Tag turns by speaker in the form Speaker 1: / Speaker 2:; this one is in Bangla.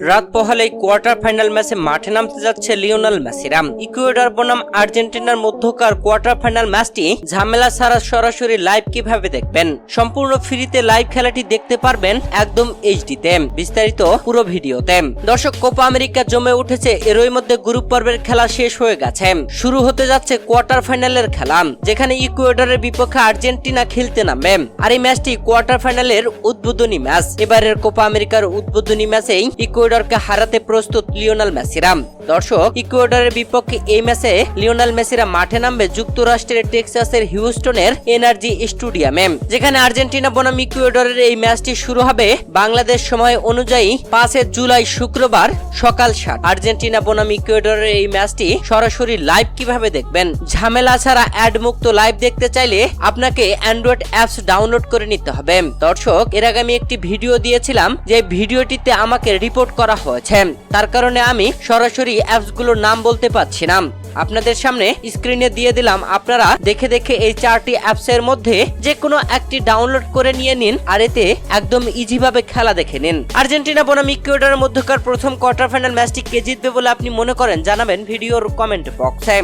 Speaker 1: রাত পোহালেই কোয়ার্টার ফাইনাল ম্যাচে মাঠে নামতে যাচ্ছে লিওনাল মেসিরা ইকুয়েডর বনাম আর্জেন্টিনার মধ্যকার কোয়ার্টার ফাইনাল ম্যাচটি ঝামেলা ছাড়া সরাসরি লাইভ কীভাবে দেখবেন? সম্পূর্ণ ফ্রিতে লাইভ খেলাটি দেখতে পারবেন একদম এইচডিতে। বিস্তারিত পুরো ভিডিওতে। দর্শক, কোপা আমেরিকা জমে উঠেছে, এরই মধ্যে গ্রুপ পর্বের খেলা শেষ হয়ে গেছে। শুরু হতে যাচ্ছে কোয়ার্টার ফাইনালের খেলা, যেখানে ইকুয়েডরের বিপক্ষে আর্জেন্টিনা খেলতে নামবে। আর এই ম্যাচটি কোয়ার্টার ফাইনালের উদ্বোধনী ম্যাচ। এবারের কোপা আমেরিকার উদ্বোধনী ম্যাচেই ইকুয়েডরকে হারাতে প্রস্তুত লিওনাল মেসিরা দর্শক, ইকুয়েডরের বিপক্ষে এই ম্যাচে লিওনাল মেসিরা মাঠে নামবে যুক্তরাষ্ট্রের টেক্সাসের হিউস্টনের এনার্জি স্টেডিয়ামে। যেখানে আর্জেন্টিনা বনাম ইকুয়েডরের এই ম্যাচটি শুরু হবে বাংলাদেশ সময় অনুযায়ী পাঁচে জুলাই শুক্রবার সকাল সাত। আর্জেন্টিনা বনাম ইকুয়েডরের এই ম্যাচটি সরাসরি লাইভ কীভাবে দেখবেন? ঝামেলা ছাড়া অ্যাড মুক্ত লাইভ দেখতে চাইলে আপনাকে অ্যান্ড্রয়েড অ্যাপস ডাউনলোড করে নিতে হবে। দর্শক, এর আগে আমি একটি ভিডিও দিয়েছিলাম, যে ভিডিওটিতে আমাকে রিপোর্ট করা হয়েছে। তার কারণে আমি সরাসরি অ্যাপসগুলোর নাম বলতে পারছি না। আপনাদের সামনে স্ক্রিনে দিয়ে দিলাম, আপনারা দেখে দেখে এই চারটি অ্যাপসের মধ্যে যে কোনো একটি ডাউনলোড করে নিয়ে নিন আর এতে একদম ইজিভাবে খেলা দেখে নিন। আর্জেন্টিনা বনাম ইকুয়েডারের মধ্যকার প্রথম কোয়ার্টার ফাইনাল ম্যাচটি কে জিতবে বলে আপনি মনে করেন? জানাবেন ভিডিওর কমেন্ট বক্সে।